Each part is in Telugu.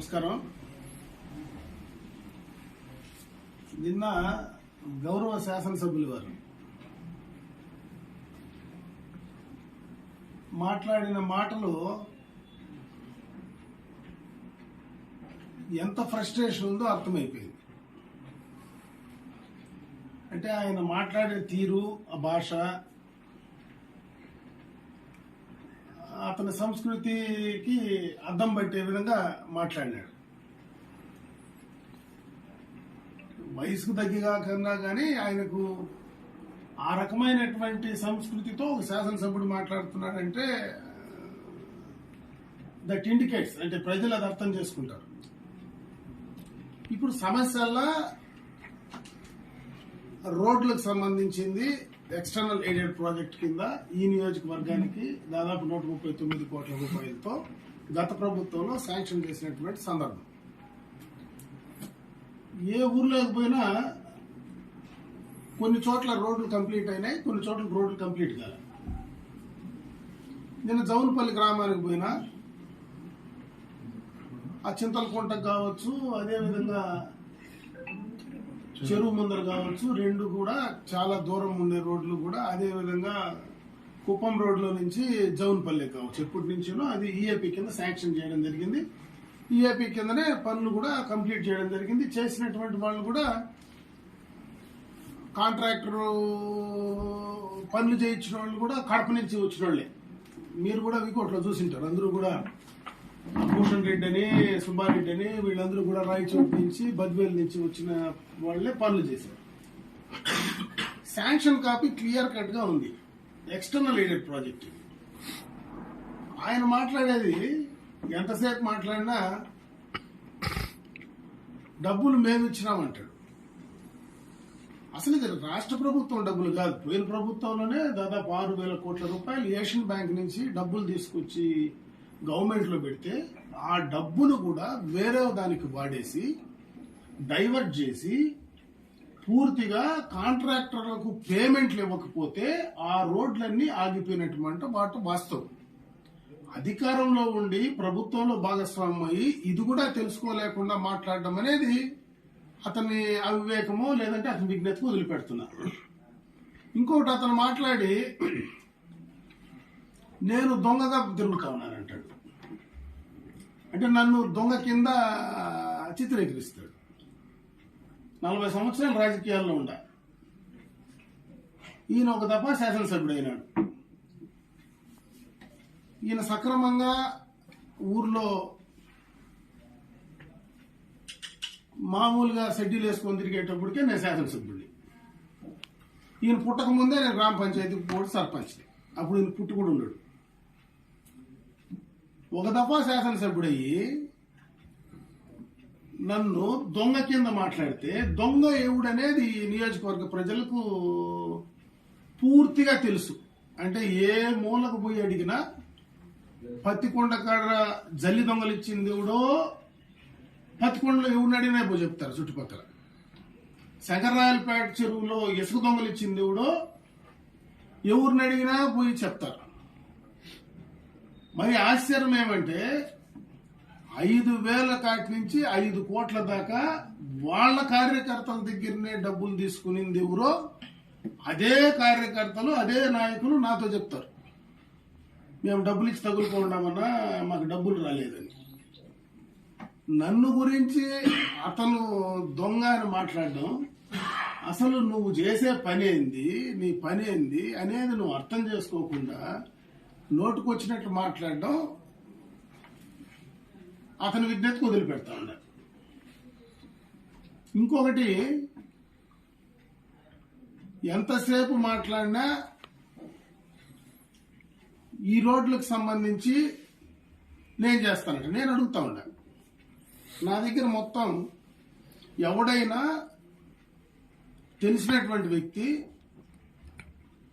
నమస్కారం. నిన్న గౌరవ శాసనసభ్యులు వారు మాట్లాడిన మాటలు ఎంత ఫ్రస్ట్రేషన్ ఉందో అర్థమైపోయింది. అంటే ఆయన మాట్లాడే తీరు ఆ భాష అతని సంస్కృతికి అద్దం పట్టే విధంగా మాట్లాడినాడు. వయసుకు తగ్గిగా కన్నా కానీ ఆయనకు ఆ రకమైనటువంటి సంస్కృతితో ఒక శాసనసభ్యుడు మాట్లాడుతున్నాడంటే దట్ ఇండికేట్స్ అంటే ప్రజలు అది అర్థం చేసుకుంటారు. ఇప్పుడు సమస్యల్లా రోడ్లకు సంబంధించింది ఎక్స్టర్నల్ ఎయిడెడ్ ప్రాజెక్ట్ కింద ఈ నియోజకవర్గానికి దాదాపు నూట ముప్పై తొమ్మిది కోట్ల రూపాయలతో గత ప్రభుత్వంలో శాంక్షన్ చేసినటువంటి సందర్భం. ఏ ఊర్లోకి పోయినా కొన్ని చోట్ల రోడ్లు కంప్లీట్ అయినాయి కొన్ని చోట్ల రోడ్లు కంప్లీట్ కాలేదు నేను జౌన్పల్లి గ్రామానికి పోయినా ఆ చింతలకుంటకు కావచ్చు అదేవిధంగా చెరువు ముందర కావచ్చు రెండు కూడా చాలా దూరం ఉండే రోడ్లు కూడా అదే విధంగా కుప్పం రోడ్లో నుంచి జౌన్పల్లి కావచ్చు. ఎప్పటి నుంచినో అది ఈఏపీ కింద శాంక్షన్ చేయడం జరిగింది. ఈఏపీ కిందనే పనులు కూడా కంప్లీట్ చేయడం జరిగింది. చేసినటువంటి వాళ్ళు కూడా కాంట్రాక్టర్ పనులు చేయించిన వాళ్ళు కూడా కడప నుంచి వచ్చిన వాళ్ళే మీరు కూడా వికోట్లో చూసింటారు. అందరూ కూడా భూషణ్ రెడ్డి అని సుబ్బారెడ్డి అని వీళ్ళందరూ కూడా రాయచోటి నుంచి బద్వేల్ నుంచి వచ్చిన వాళ్ళే పనులు చేశారు. శాంక్షన్ కాపీ క్లియర్ కట్గా ఉంది. ఎక్స్టర్నల్ ఎయిడెడ్ ప్రాజెక్ట్ ఆయన మాట్లాడేది ఎంతసేపు మాట్లాడినా డబ్బులు మేము ఇచ్చినామంటాడు. అసలు ఇది రాష్ట్ర ప్రభుత్వం డబ్బులు కాదు. పోయిన ప్రభుత్వంలోనే దాదాపు ఆరు వేల కోట్ల రూపాయలు ఏషియన్ బ్యాంక్ నుంచి డబ్బులు తీసుకొచ్చి గవర్నమెంట్లో పెడితే ఆ డబ్బును కూడా వేరే దానికి వాడేసి డైవర్ట్ చేసి పూర్తిగా కాంట్రాక్టర్లకు పేమెంట్లు ఇవ్వకపోతే ఆ రోడ్లన్నీ ఆగిపోయినటువంటి మాట వాస్తవం. అధికారంలో ఉండి ప్రభుత్వంలో భాగస్వామ్యం అయ్యి ఇది కూడా తెలుసుకోలేకుండా మాట్లాడడం అనేది అతని అవివేకమో లేదంటే అతని విజ్ఞతకు వదిలిపెడుతున్నారు. ఇంకొకటి అతను మాట్లాడి నేను దొంగగా తిరుగుతా ఉన్నానంటాడు. అంటే నన్ను దొంగ కింద చిత్రీకరిస్తాడు. నలభై సంవత్సరాలు రాజకీయాల్లో ఉండ. ఈయన ఒక తప్ప శాసనసభ్యుడు అయినాడు ఈయన సక్రమంగా ఊర్లో మామూలుగా షెడ్యూల్ వేసుకొని తిరిగేటప్పటికే నేను శాసనసభ్యుడిని. ఈయన పుట్టక ముందే నేను గ్రామ పంచాయతీ బోర్డు సర్పంచ్ అప్పుడు ఈయన పుట్టి కూడా ఉన్నాడు ఒక దఫా శాసనసభ్యుడయ్యి నన్ను దొంగ కింద మాట్లాడితే దొంగ ఎవడనేది ఈ నియోజకవర్గ ప్రజలకు పూర్తిగా తెలుసు. అంటే ఏ మూలకు పోయి అడిగినా పత్తికొండ కాడ జల్లి దొంగలు ఇచ్చింది ఎవడో పత్తికొండలో ఎవడిని అడిగినా పోయి చెప్తారు చుట్టుపక్కల. శంకరరాయలపేట చెరువులో ఇసుక దొంగలు ఇచ్చింది ఎవడో ఎవరిని అడిగినా పోయి చెప్తారు. మరి ఆశ్చర్యం ఏమంటే ఐదు వేల కాటి నుంచి ఐదు కోట్ల దాకా వాళ్ళ కార్యకర్తల దగ్గరనే డబ్బులు తీసుకునింది ఎవరో అదే కార్యకర్తలు అదే నాయకులు నాతో చెప్తారు. మేము డబ్బులు ఇచ్చి తగులుకోండామన్నా మాకు డబ్బులు రాలేదని. నన్ను గురించి అతను దొంగ అని మాట్లాడడం అసలు నువ్వు చేసే పని ఏంది నీ పని ఏంది అనేది నువ్వు అర్థం చేసుకోకుండా నోటుకొచ్చినట్టు మాట్లాడడం అతని విజ్ఞతకు వదిలిపెడతా ఉన్నా. ఇంకొకటి ఎంతసేపు మాట్లాడినా ఈ రోడ్లకు సంబంధించి నేను చేస్తానంట. నేను అడుగుతా ఉన్నా. నా దగ్గర మొత్తం ఎవడైనా తెలిసినటువంటి వ్యక్తి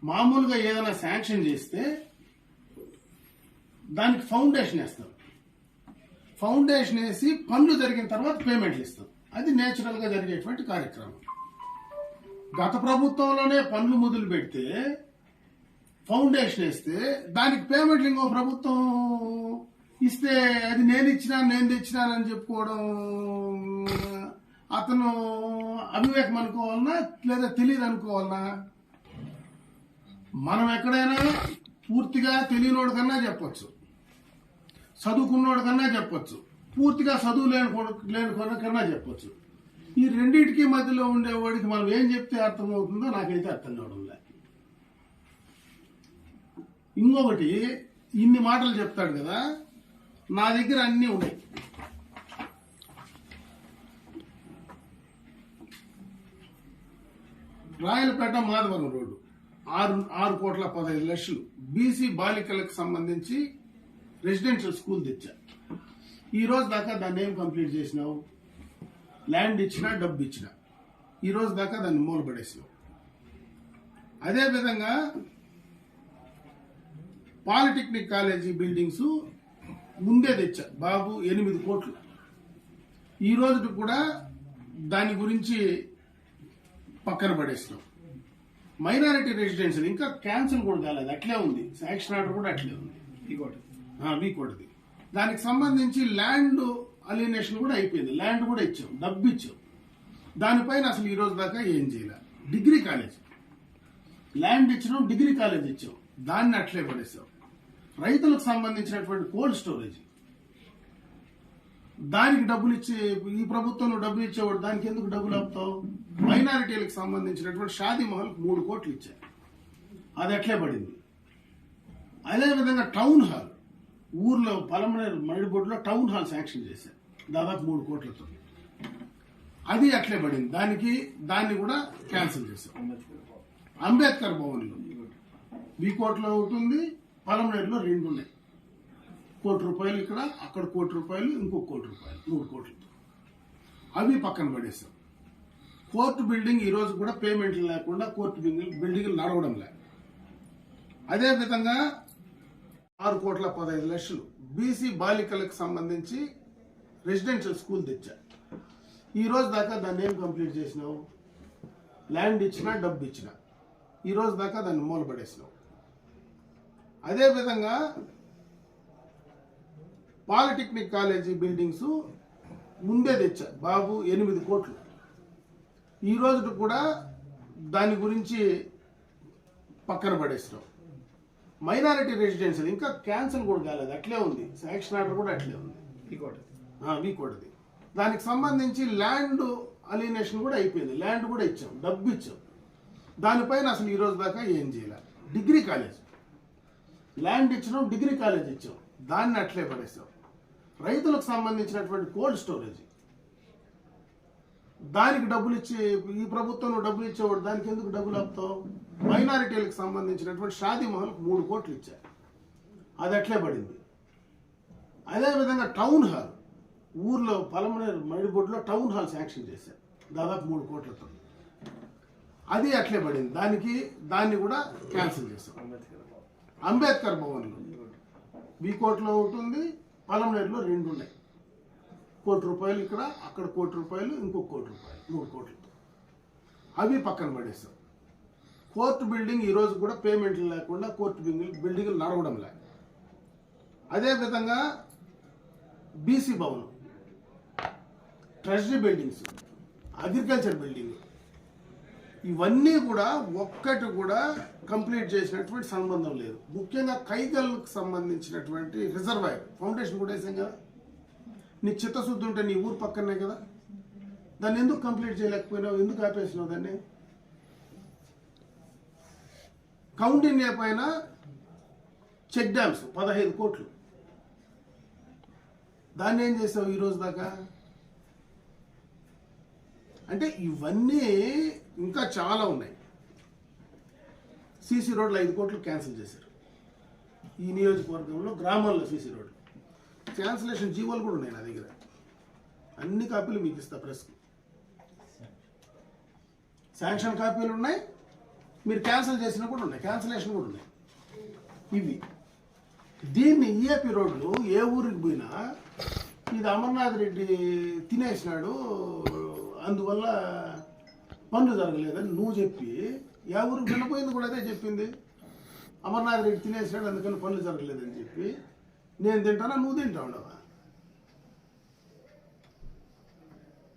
మామూలుగా ఏదైనా శాంక్షన్ చేస్తే దానికి ఫౌండేషన్ వేస్తారు. ఫౌండేషన్ వేసి పనులు జరిగిన తర్వాత పేమెంట్లు ఇస్తాం అది నేచురల్గా జరిగేటువంటి కార్యక్రమం. గత ప్రభుత్వంలోనే పనులు మొదలు పెడితే ఫౌండేషన్ వేస్తే దానికి పేమెంట్లు ఇంకో ప్రభుత్వం ఇస్తే అది నేను ఇచ్చినా నేను తెచ్చినానని చెప్పుకోవడం అతను అవివేకం అనుకోవాలనా లేదా తెలియదు అనుకోవాలనా? మనం ఎక్కడైనా పూర్తిగా తెలియనోడు కన్నా చెప్పొచ్చు. చదువుకున్నోడి కన్నా చెప్పొచ్చు. పూర్తిగా చదువు లేని లేని కన్నా చెప్పొచ్చు. ఈ రెండింటికి మధ్యలో ఉండేవాడికి మనం ఏం చెప్తే అర్థమవుతుందో నాకైతే అర్థం కావడం లే ఇంకొకటి ఇన్ని మాటలు చెప్తాడు కదా నా దగ్గర అన్నీ ఉన్నాయి. రాయలపేట మాధవరం రోడ్డు ఆరు ఆరు కోట్ల పదహైదు లక్షలు. బీసీ బాలికలకు సంబంధించి రెసిడెన్షియల్ స్కూల్ తెచ్చా. ఈ రోజు దాకా దాన్ని ఏం కంప్లీట్ చేసినావు? ల్యాండ్ ఇచ్చినా డబ్బు ఇచ్చినా. ఈ రోజు దాకా దాన్ని మూలపడేసినావు అదేవిధంగా పాలిటెక్నిక్ కాలేజీ బిల్డింగ్స్ ముందే తెచ్చా. బాబు ఎనిమిది కోట్లు. ఈ రోజు కూడా దాని గురించి పక్కన పడేసినాం మైనారిటీ రెసిడెన్షియల్ ఇంకా క్యాన్సిల్ కూడా కాలేదు. అట్లే ఉంది. శాంక్షన్ ఆర్డర్ కూడా అట్లే ఉంది. ఇంకోటి వీకోటిది దానికి సంబంధించి ల్యాండ్ అలినేషన్ కూడా అయిపోయింది. ల్యాండ్ కూడా ఇచ్చాం. డబ్బు ఇచ్చాం. దానిపైన అసలు ఈ రోజు దాకా ఏం చేయలే. Degree college. ల్యాండ్ ఇచ్చినాం డిగ్రీ కాలేజ్ ఇచ్చాం. దాన్ని అట్లే పడేసాం. రైతులకు సంబంధించినటువంటి కోల్డ్ స్టోరేజ్. దానికి డబ్బులు ఇచ్చి ఈ ప్రభుత్వం డబ్బులు ఇచ్చేవాడు దానికి ఎందుకు డబ్బులు ఆపుతావు? మైనారిటీలకు సంబంధించినటువంటి షాదీ మహల్ మూడు కోట్లు ఇచ్చారు. అది అట్లే పడింది. అదేవిధంగా టౌన్ హాల్. ఊర్లో పలమనేరు మడిబొడ్లో టౌన్ హాల్ శాంక్షన్ చేశారు. దాదాపు మూడు కోట్లతో. అది అట్లే పడింది. దానికి దాన్ని కూడా క్యాన్సిల్ చేశాం అంబేద్కర్ భవన్లో కోట్లో ఉంటుంది పలమనేరులో రెండు ఉన్నాయి. కోటి రూపాయలు ఇక్కడ అక్కడ కోటి రూపాయలు ఇంకో కోటి రూపాయలు మూడు కోట్లతో. అవి పక్కన పడేసాం కోర్టు బిల్డింగ్ ఈరోజు కూడా పేమెంట్లు లేకుండా కోర్టు బిల్డింగ్ బిల్డింగ్లు నడవడం లేదు. అదేవిధంగా ఆరు కోట్ల పదహైదు లక్షలు బీసీ బాలికలకు సంబంధించి రెసిడెన్షియల్ స్కూల్ తెచ్చా. ఈ రోజు దాకా దాన్ని ఏం కంప్లీట్ చేసినావు? ల్యాండ్ ఇచ్చినా డబ్బు ఇచ్చినా. ఈ రోజు దాకా దాన్ని మూలపడేసినావు అదేవిధంగా పాలిటెక్నిక్ కాలేజీ బిల్డింగ్స్ ముందే తెచ్చా. బాబు ఎనిమిది కోట్లు. ఈ రోజు కూడా దాని గురించి పక్కన పడేసినాం మైనారిటీ రెసిడెన్షియల్ ఇంకా క్యాన్సిల్ కూడా కాలేదు అట్లే ఉంది. శాంక్షన్ ఆర్డర్ కూడా అట్లే ఉంది. వీకోటిది దానికి సంబంధించి ల్యాండ్ అలినేషన్ కూడా అయిపోయింది. ల్యాండ్ కూడా ఇచ్చాం డబ్బు ఇచ్చాం. దానిపైన అసలు ఈ రోజు దాకా ఏం చేయాలి? Degree college. ల్యాండ్ ఇచ్చినాం డిగ్రీ కాలేజ్ ఇచ్చాం. దాన్ని అట్లే పడేసాం. రైతులకు సంబంధించినటువంటి కోల్డ్ స్టోరేజ్. దానికి డబ్బులు ఇచ్చి ఈ ప్రభుత్వం డబ్బులు ఇచ్చేవాడు దానికి ఎందుకు డబ్బులు ఆపుతావు? మైనారిటీలకు సంబంధించినటువంటి షాదీ మహల్ మూడు కోట్లు ఇచ్చారు. అది అట్లే పడింది? అదేవిధంగా టౌన్ హాల్ ఊర్లో పలమనేరు మడిబొడ్లో టౌన్ హాల్ శాంక్షన్ చేశారు. దాదాపు మూడు కోట్లతో. అది అట్లే పడింది? దానికి దాన్ని కూడా క్యాన్సిల్ చేశాం. అంబేద్కర్ భవన్లో భవన్లో కోట్లో ఉంటుంది పలమనేరులో రెండు ఉన్నాయి. కోటి రూపాయలు ఇక్కడ అక్కడ కోటి రూపాయలు ఇంకో కోటి రూపాయలు మూడు కోట్లు అవి పక్కన పడేసాం కోర్టు బిల్డింగ్ ఈరోజు కూడా పేమెంట్లు లేకుండా కోర్టు బిల్డింగ్ బిల్డింగ్లు నడవడం లే. అదేవిధంగా బీసీ భవనం ట్రెజరీ బిల్డింగ్స్ అగ్రికల్చర్ బిల్డింగ్ ఇవన్నీ కూడా ఒక్కటి కూడా కంప్లీట్ చేసినటువంటి సంబంధం లేదు. ముఖ్యంగా కైగళ్ళకు సంబంధించినటువంటి రిజర్వాయర్ ఫౌండేషన్ కూడా వేసాం కదా. నీ చిత్తశుద్ధి ఉంటే నీ ఊరు పక్కనే కదా. దాన్ని ఎందుకు కంప్లీట్ చేయలేకపోయినావు? ఎందుకు ఆపేసినావు దాన్ని? కౌండిన్య పైన చెక్ డ్యామ్స్ పదహైదు కోట్లు. దాన్ని ఏం చేసావు ఈరోజు దాకా? అంటే ఇవన్నీ ఇంకా చాలా ఉన్నాయి. సీసీ రోడ్లు ఐదు కోట్లు క్యాన్సిల్ చేశారు. ఈ నియోజకవర్గంలో గ్రామాల్లో సీసీ రోడ్లు. క్యాన్సిలేషన్ జీవోలు కూడా ఉన్నాయి నా దగ్గర. అన్ని కాపీలు మీకు ఇస్తా ప్రెస్కి. శాంక్షన్ కాపీలు ఉన్నాయి. మీరు క్యాన్సిల్ చేసిన కూడా ఉన్నాయి. క్యాన్సిలేషన్ కూడా ఉన్నాయి. ఇవి. దీన్ని ఈఏపీ రోడ్లు ఏ ఊరికి పోయినా ఇది అమర్నాథ్ రెడ్డి తినేసినాడు. అందువల్ల పనులు జరగలేదని నువ్వు చెప్పి ఏ ఊరికి వెళ్ళిపోయింది కూడా అదే చెప్పింది. అమర్నాథ్ రెడ్డి తినేసినాడు అందుకని పనులు జరగలేదని చెప్పి నేను తింటానా నువ్వు తింటా ఉండవా?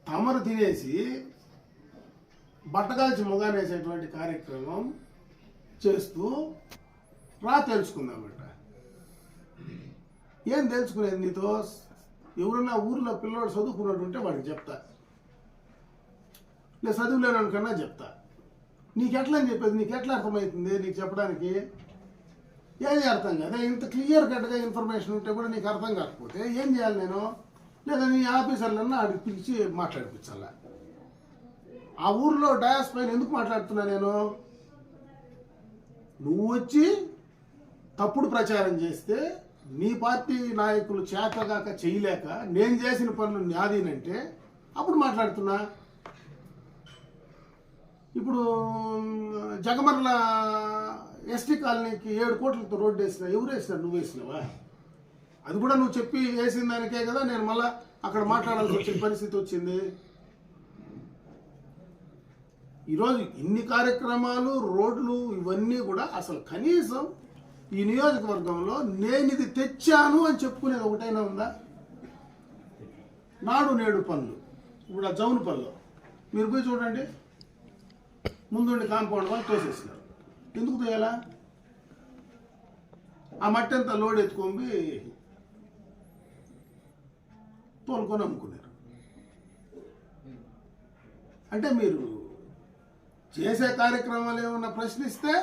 తమరు తినేసి బట్టగాల్చి మొగానేసేటువంటి కార్యక్రమం చేస్తూ రా తెలుసుకుందామట. ఏం తెలుసుకునేది నీతో? ఎవరన్నా ఊర్లో పిల్లోడు చదువుకున్నాడు ఉంటే వాడికి చెప్తా. లేదు చదువులేను చెప్తా. నీకెట్లా అని చెప్పేది? నీకు ఎట్లా అర్థమవుతుంది నీకు చెప్పడానికి? ఏది అర్థం కదా. ఇంత క్లియర్ కట్గా ఇన్ఫర్మేషన్ ఉంటే కూడా నీకు అర్థం కాకపోతే ఏం చేయాలి నేను? లేదా నీ ఆఫీసర్లన్నా ఆడికి పిలిచి మాట్లాడిపించాలా? ఆ ఊర్లో డయాస్ పైన ఎందుకు మాట్లాడుతున్నా నేను? నువ్వు వచ్చి తప్పుడు ప్రచారం చేస్తే నీ పార్టీ నాయకులు చేతగాక చేయలేక నేను చేసిన పనులు నాదీనంటే అప్పుడు మాట్లాడుతున్నా. ఇప్పుడు జగమర్ల ఎస్టీ కాలనీకి ఏడు కోట్లతో రోడ్డు వేసిన ఎవరు వేసినారు? నువ్వు వేసినావా? అది కూడా నువ్వు చెప్పి వేసిన దానికే కదా నేను మళ్ళీ అక్కడ మాట్లాడాల్సి వచ్చిన పరిస్థితి వచ్చింది. ఈరోజు ఇన్ని కార్యక్రమాలు రోడ్లు ఇవన్నీ కూడా అసలు కనీసం ఈ నియోజకవర్గంలో నేను ఇది తెచ్చాను అని చెప్పుకునేది ఒకటైనా ఉందా? నాడు నేడు పనులు. ఇప్పుడు ఆ జౌను పనులు. మీరు పోయి చూడండి. ముందుండి కాంపౌండ్ వాళ్ళు తోసేసినారు. ఎందుకు తోయాలా? ఆ మట్టి అంతా లోడ్ ఎత్తుకొని తోలుకొని అమ్ముకున్నారు. అంటే మీరు చేసే కార్యక్రమాలు ఏమన్నా ప్రశ్నిస్తే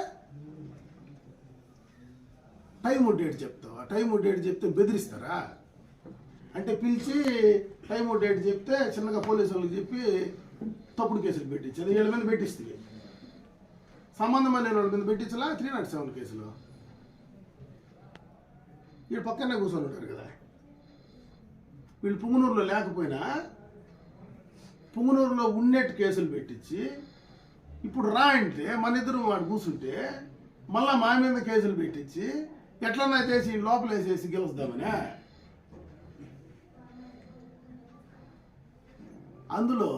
టైం డేట్ చెప్తావా? టైం డేట్ చెప్తే బెదిరిస్తారా? అంటే పిలిచి టైం డేట్ చెప్తే చిన్నగా పోలీసు వాళ్ళకి చెప్పి తప్పుడు కేసులు పెట్టించేది ఏడు మీద పెట్టిస్తుంది సంబంధం లేని వాళ్ళ మీద పెట్టించలా? త్రీ నాట్ సెవెన్ కేసులో. వీళ్ళు పక్కనే కూర్చొని ఉంటారు కదా. వీళ్ళు పుంగనూరులో లేకపోయినా పుంగనూరులో ఉన్నట్టు కేసులు పెట్టించి ఇప్పుడు రా అంటే మన ఇద్దరు వాడు కూర్చుంటే మళ్ళా మా మీద కేసులు పెట్టించి ఎట్లన్నా చేసి లోపల వేసేసి గెలుస్తామనే. అందులో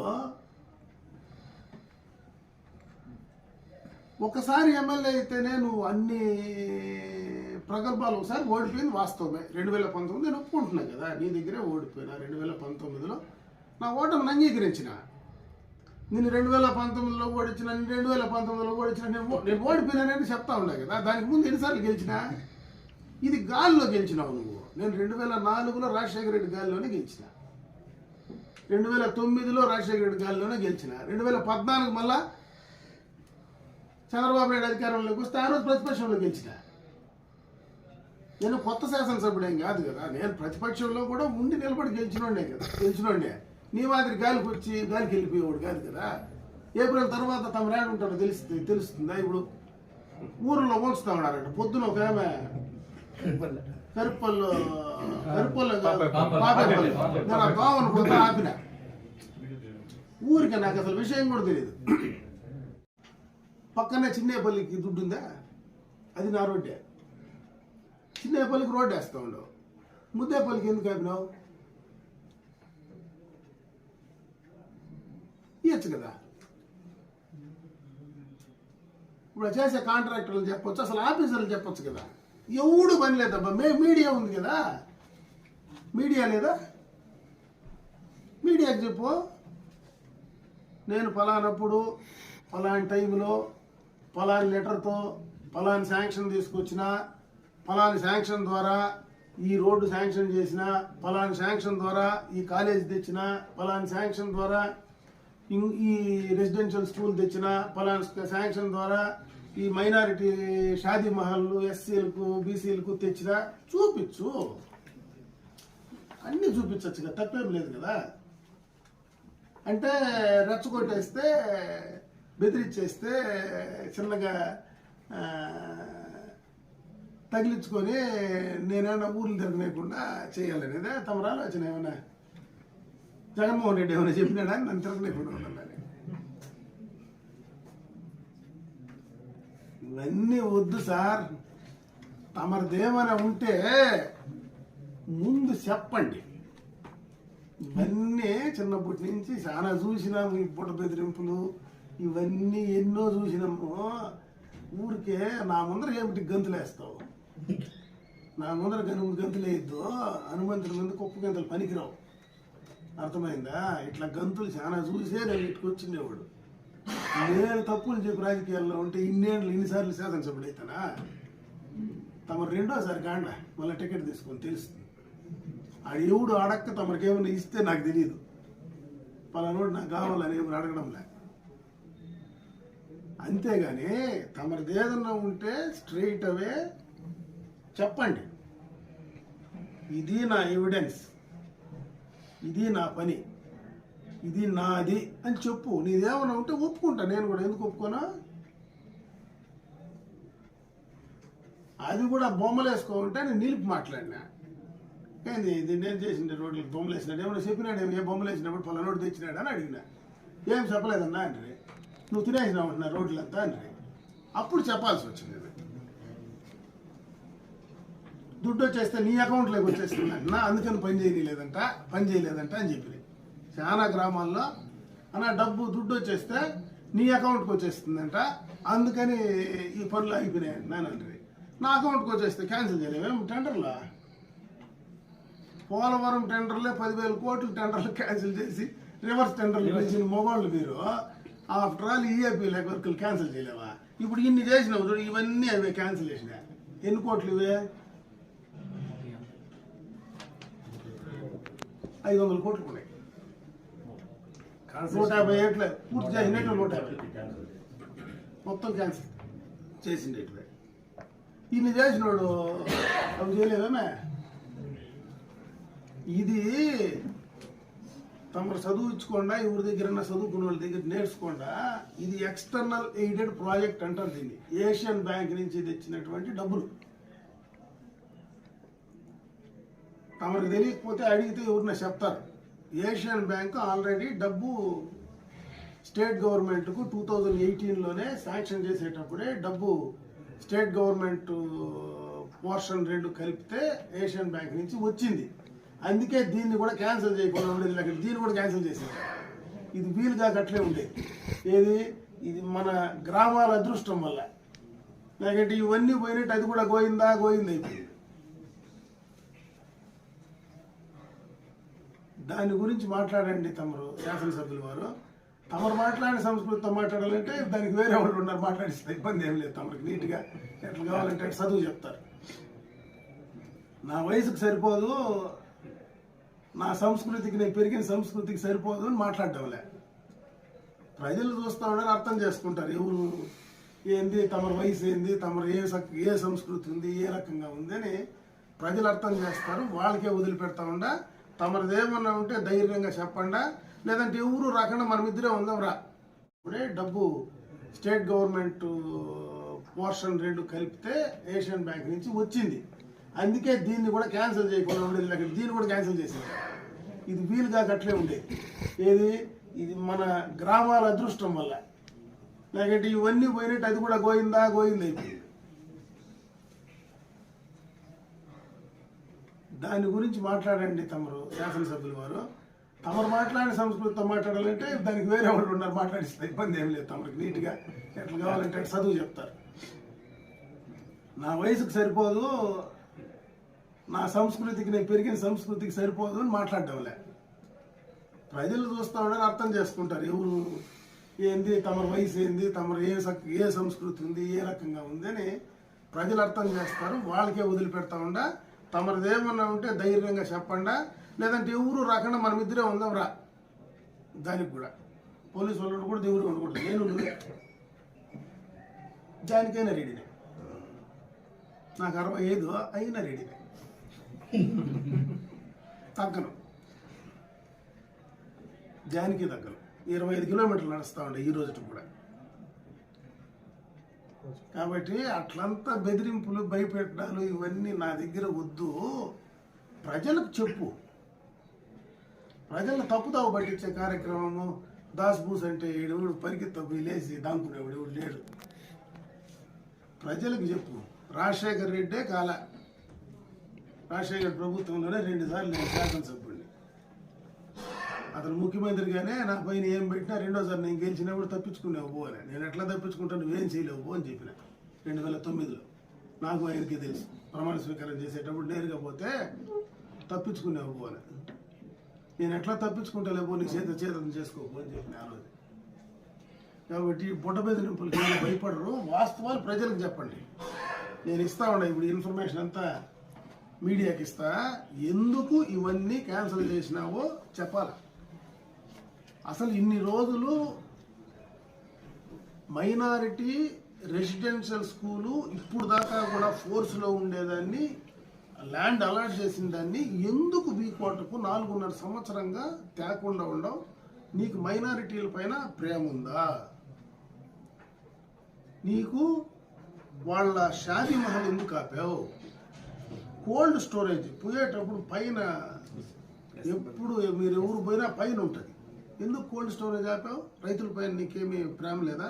ఒకసారి ఎమ్మెల్యే అయితేనే నువ్వు అన్ని ప్రగల్భాలు ఒకసారి ఓడిపోయింది వాస్తవమే. రెండు వేల పంతొమ్మిది నేను ఒప్పుకుంటున్నా కదా నీ దగ్గరే ఓడిపోయినా రెండు వేల పంతొమ్మిదిలో నా ఓటమిని అంగీకరించిన. నేను రెండు వేల పంతొమ్మిదిలో ఓడించిన నేను రెండు వేల పంతొమ్మిదిలో ఓడించిన నేను ఓ- నేను ఓడిపోయినానని చెప్తా ఉన్నా కదా. దానికి ముందు ఎన్నిసార్లు గెలిచిన? ఇది గాలిలో గెలిచినావు నువ్వు. నేను రెండు వేల నాలుగులో రాజశేఖర రెడ్డి గాలిలోనే గెలిచిన. రెండు వేల తొమ్మిదిలో రాజశేఖర రెడ్డి గాలిలోనే గెలిచిన. రెండు వేల పద్నాలుగు మళ్ళా చంద్రబాబు నాయుడు అధికారంలోకి వస్తే ఆ రోజు ప్రతిపక్షంలో గెలిచిన. నేను కొత్త శాసనసభ్యుడేం కాదు కదా. నేను ప్రతిపక్షంలో కూడా ఉండి నిలబడి గెలిచినోడే కదా. గెలిచినోడే నీ మాదిరి గాలికి వచ్చి గాలికి వెళ్ళిపోయేవాడు కాదు కదా. ఏప్రిల్ తర్వాత తమ రాడు ఉంటాడో తెలుస్తుంది తెలుస్తుందా ఇప్పుడు? ఊరిలో ఉంచుతా ఉన్నారంట పొద్దున ఒక ఆమె కరుపల్లు కరుపల్లు పాపేపల్లి. నేను ఆ దోమను కొంత ఆపిన. ఊరికి నాకు అసలు విషయం కూడా తెలియదు. పక్కనే చిన్నేపల్లికి దుడ్డు ఉందా? అది నా రోడ్డే. చిన్నేపల్లికి రోడ్డు వేస్తా ఉండవు ముద్దేపల్లికి ఎందుకు ఆపినావు? ఇవ్వచ్చు కదా. ఇప్పుడు చేసే కాంట్రాక్టర్లు చెప్పొచ్చు అసలు ఆఫీసర్లు చెప్పొచ్చు కదా. ఎవడు పని లేదబ్బా మే మీడియా ఉంది కదా. మీడియా లేదా? మీడియాకి చెప్పు. నేను ఫలానప్పుడు ఫలాని టైంలో ఫలాని లెటర్తో ఫలాని శాంక్షన్ తీసుకొచ్చిన ఫలాని శాంక్షన్ ద్వారా ఈ రోడ్డు శాంక్షన్ చేసిన ఫలాని శాంక్షన్ ద్వారా ఈ కాలేజ్ తెచ్చిన ఫలాని శాంక్షన్ ద్వారా ఈ రెసిడెన్షియల్ స్కూల్ తెచ్చిన ఫలాని శాంక్షన్ ద్వారా ఈ మైనారిటీ షాదీ మహల్లు ఎస్సీలకు బీసీలకు తెచ్చినా చూపించు అన్నీ చూపించచ్చు కదా తప్పేం లేదు కదా. అంటే రెచ్చగొట్టేస్తే బెదిరించేస్తే చిన్నగా తగిలించుకొని నేనేమన్నా ఊర్లు తిరగలేకుండా చేయాలనేదే? తమ ఆలోచన ఏమైనా? జగన్మోహన్ రెడ్డి ఏమైనా చెప్పినాడా? నన్ను తిరగలేకుండా ఉండాలని ఇవన్నీ వద్దు సార్. తమరిదేమైనా ఉంటే ముందు చెప్పండి. ఇవన్నీ చిన్నప్పటి నుంచి చాలా చూసినాము ఈ పుట్ట బెదిరింపులు. ఇవన్నీ ఎన్నో చూసినాము. ఊరికే నా ముందర ఏమిటి గంతులేస్తావు నా ముందర గను గంతులేయద్దు హనుమంతుడి ముందు కుప్ప గంతులు పనికిరావు. అర్థమైందా? ఇట్లా గంతులు చాలా చూసే నేను ఇట్టుకొచ్చిండేవాడు నేను తప్పులు చెప్పి రాజకీయాల్లో ఉంటే ఇన్నేళ్ళు ఇన్నిసార్లు శాసనసభ్యుడు అవుతానా తమ రెండోసారి కాండ మళ్ళీ టికెట్ తీసుకొని తెలుస్తుంది. ఆ ఎవడు అడక్క తమరికేమైనా ఇస్తే నాకు తెలియదు పలానోడు నాకు కావాలని ఏమైనా అడగడం లే. అంతేగాని తమరిది ఏదన్నా ఉంటే స్ట్రైట్ అవే చెప్పండి. ఇది నా ఎవిడెన్స్. ఇది నా పని ఇది నాది అని చెప్పు. నీదేమన్నా ఉంటే ఒప్పుకుంటా. నేను కూడా ఎందుకు ఒప్పుకోనా? అది కూడా బొమ్మలు వేసుకోమంటే నేను నిలిపి మాట్లాడినా. ఏంది ఇది? నేను చేసిన రోడ్లకు బొమ్మలు వేసినాడు ఏమైనా చెప్పినాడు? ఏ బొమ్మలు వేసినప్పుడు పలానోడు తెచ్చినాడు అని అడిగినా. ఏం చెప్పలేదన్నా అంటే నువ్వు తినేసినావు అంటున్నా రోడ్లంతా అంటే అప్పుడు చెప్పాల్సి వచ్చింది దుడ్డు వచ్చేస్తే నీ అకౌంట్లోకి వచ్చేస్తుంది అంటున్నా అందుకని పని చేయలేదంట పని చేయలేదంట అని చెప్పి చాలా గ్రామాల్లో అన్న డబ్బు దుడ్డు వచ్చేస్తే నీ అకౌంట్కి వచ్చేస్తుందంట. అందుకని ఈ పనులు అయిపోయినాయి నేను అంటే నా అకౌంట్కి వచ్చేస్తే క్యాన్సిల్ చేయలేము. టెండర్లా? పోలవరం టెండర్లే పదివేల కోట్లు టెండర్లు క్యాన్సిల్ చేసి రివర్స్ టెండర్లు పెంచిన మొగోళ్ళు మీరు. ఆఫ్టర్ ఆల్ ఈఏపీ వర్కులు క్యాన్సిల్ చేయలేవా? ఇప్పుడు ఇన్ని చేసినావు చూడు ఇవన్నీ అవే క్యాన్సిల్ చేసినా ఎన్ని కోట్లు ఇవే? ఐదు వందల కోట్లు ఉన్నాయి. నూట యాభై ఏట్లే పూర్తి చేసినట్లు నూట యాభై. మొత్తం క్యాన్సిల్ చేసిండేటివే ఇన్ని చేసినోడు అవి చేయలేదమే ఇది తమరు చదువుకోకుండా ఎవరి దగ్గర చదువుకున్న వాళ్ళ దగ్గర నేర్చుకోకుండా ఇది ఎక్స్టర్నల్ ఎయిడెడ్ ప్రాజెక్ట్ అంటారు దీన్ని. ఏషియన్ బ్యాంక్ నుంచి తెచ్చినటువంటి డబ్బులు. తమకు తెలియకపోతే అడిగితే ఎవరిన చెప్తారు. ఏషియన్ బ్యాంక్ ఆల్రెడీ డబ్బు స్టేట్ గవర్నమెంట్కు టూ థౌజండ్ ఎయిటీన్లోనే శాంక్షన్ చేసేటప్పుడే డబ్బు స్టేట్ గవర్నమెంట్ పోర్షన్ రెండు కలిపితే ఏషియన్ బ్యాంక్ నుంచి వచ్చింది. అందుకే దీన్ని కూడా క్యాన్సిల్ చేయకుండా ఉండేది లేక దీన్ని కూడా క్యాన్సిల్ చేసింది. ఇది వీలుగా అట్లే ఉండేది ఏది? ఇది మన గ్రామాల అదృష్టం వల్ల. లేకంటే ఇవన్నీ పోయినట్టు అది కూడా గోయిందా? గోయింది అయిపోయింది దాని గురించి మాట్లాడండి తమరు శాసనసభ్యులు వారు. తమరు మాట్లాడిన సంస్కృతితో మాట్లాడాలంటే దానికి వేరే వాళ్ళు ఉన్నారు మాట్లాడిస్తే ఇబ్బంది ఏం లేదు తమరికి నీట్గా ఎట్లా కావాలంటే చదువు చెప్తారు. నా వయసుకు సరిపోదు నా సంస్కృతికి నేను పెరిగిన సంస్కృతికి సరిపోదు అని మాట్లాడటంలే ప్రజలు చూస్తా ఉన్నారు అర్థం చేసుకుంటారు. ఎవరు ఏంది తమరి వయసు ఏంది తమరు ఏ సక్- ఏ సంస్కృతి ఉంది ఏ రకంగా ఉంది అని ప్రజలు అర్థం చేస్తారు వాళ్ళకే వదిలిపెడతా ఉండ తమరిది ఏమన్నా ఉంటే ధైర్యంగా చెప్పండా? లేదంటే ఎవరు రాకుండా మనం ఇద్దరే ఉందాం రా ఇప్పుడే డబ్బు స్టేట్ గవర్నమెంట్ పోర్షన్ రెండు కలిపితే ఏషియన్ బ్యాంక్ నుంచి వచ్చింది. అందుకే దీన్ని కూడా క్యాన్సిల్ చేయకుండా ఉండేది దీన్ని కూడా క్యాన్సిల్ చేసింది. ఇది వీలుగా గట్లే ఉండేది ఏది? ఇది మన గ్రామాల అదృష్టం వల్ల. లేకంటే ఇవన్నీ పోయినట్టు అది కూడా గోయిందా? గోయింది అయిపోయింది. దాని గురించి మాట్లాడండి తమరు శాసనసభ్యులు వారు. తమరు మాట్లాడిన సంస్కృతితో మాట్లాడాలంటే దానికి వేరే వాళ్ళు ఉన్నారు మాట్లాడిస్తే ఇబ్బంది ఏం లేదు తమరికి నీట్గా ఎట్లా కావాలంటే అట్లా చదువు చెప్తారు. నా వయసుకు సరిపోదు నా సంస్కృతికి నేను పెరిగిన సంస్కృతికి సరిపోదు అని మాట్లాడటంలే. ప్రజలు చూస్తా ఉండని అర్థం చేసుకుంటారు. ఎవరు ఏంది తమరు వయసు ఏంది తమరు ఏ ఏ సంస్కృతి ఉంది ఏ రకంగా ఉంది అని ప్రజలు అర్థం చేస్తారు. వాళ్ళకే వదిలిపెడతా ఉండ తమరిది ఏమన్నా ఉంటే ధైర్యంగా చెప్పండా? లేదంటే ఎవరు రాకుండా మనం ఇద్దరే ఉందాం రా. దానికి కూడా. పోలీసు వాళ్ళు కూడా దేవుడు ఉండకూడదు నేను నువ్వే. దానికైనా రెడీనే నాకు అరవై ఐదు అయినా రెడీనే తగ్గను. దానికి తగ్గను. ఇరవై ఐదు కిలోమీటర్లు నడుస్తూ ఉండే ఈ రోజుకి కూడా. కాబట్టి అట్లంతా బెదిరింపులు భయపెట్టడాలు ఇవన్నీ నా దగ్గర వద్దు. ప్రజలకు చెప్పు. ప్రజలను తప్పుదావ పట్టించే కార్యక్రమము దాస్బూస్ అంటే ఎవడు పరిగెత్తపు లేచి దాంకునేవాడు ఎవడు లేడు. ప్రజలకు చెప్పు. రాజశేఖర్ రెడ్డే కాల. రాజశేఖర్ ప్రభుత్వంలోనే రెండుసార్లు నేను శాసనసభ్యుడు అతను ముఖ్యమంత్రిగానే నా పైన ఏం పెట్టినా రెండోసారి నేను గెలిచినప్పుడు తప్పించుకునేవు పో అని. నేను ఎట్లా తప్పించుకుంటాను నువ్వేం చేయలేవు పో అని చెప్పిన. రెండు వేల తొమ్మిదిలో. నాకు ఆయనకి తెలుసు. ప్రమాణ స్వీకారం చేసేటప్పుడు నేరుగా పోతే తప్పించుకునేవు అని. నేను ఎట్లా తప్పించుకుంటా పో నీ చేత చేతం చేసుకోకు అని చెప్పిన ఆ రోజు. కాబట్టి బుట్ట బెదిరింపులకి భయపడరు. వాస్తవాలు ప్రజలకు చెప్పండి. నేను ఇస్తా ఉన్నా ఇప్పుడు ఇన్ఫర్మేషన్ అంతా మీడియాకి ఇస్తా. ఎందుకు ఇవన్నీ క్యాన్సిల్ చేసినావో చెప్పాలి. అసలు ఇన్ని రోజులు మైనారిటీ రెసిడెన్షియల్ స్కూలు ఇప్పుడు దాకా కూడా ఫోర్స్లో ఉండేదాన్ని ల్యాండ్ అలాట్ చేసిన దాన్ని ఎందుకు బీకోటకు నాలుగున్నర సంవత్సరంగా తేకుండా ఉండవు నీకు మైనారిటీల పైన ప్రేమ ఉందా? నీకు వాళ్ళ షాదీ మహల్ ఎందుకు ఆపావు? కోల్డ్ స్టోరేజ్ పోయేటప్పుడు పైన ఎప్పుడు మీరు ఎవరు పోయినా పైన ఉంటుంది. ఎందుకు కోల్డ్ స్టోరేజ్ ఆపావు? రైతులపై నీకేమీ ప్రేమ లేదా?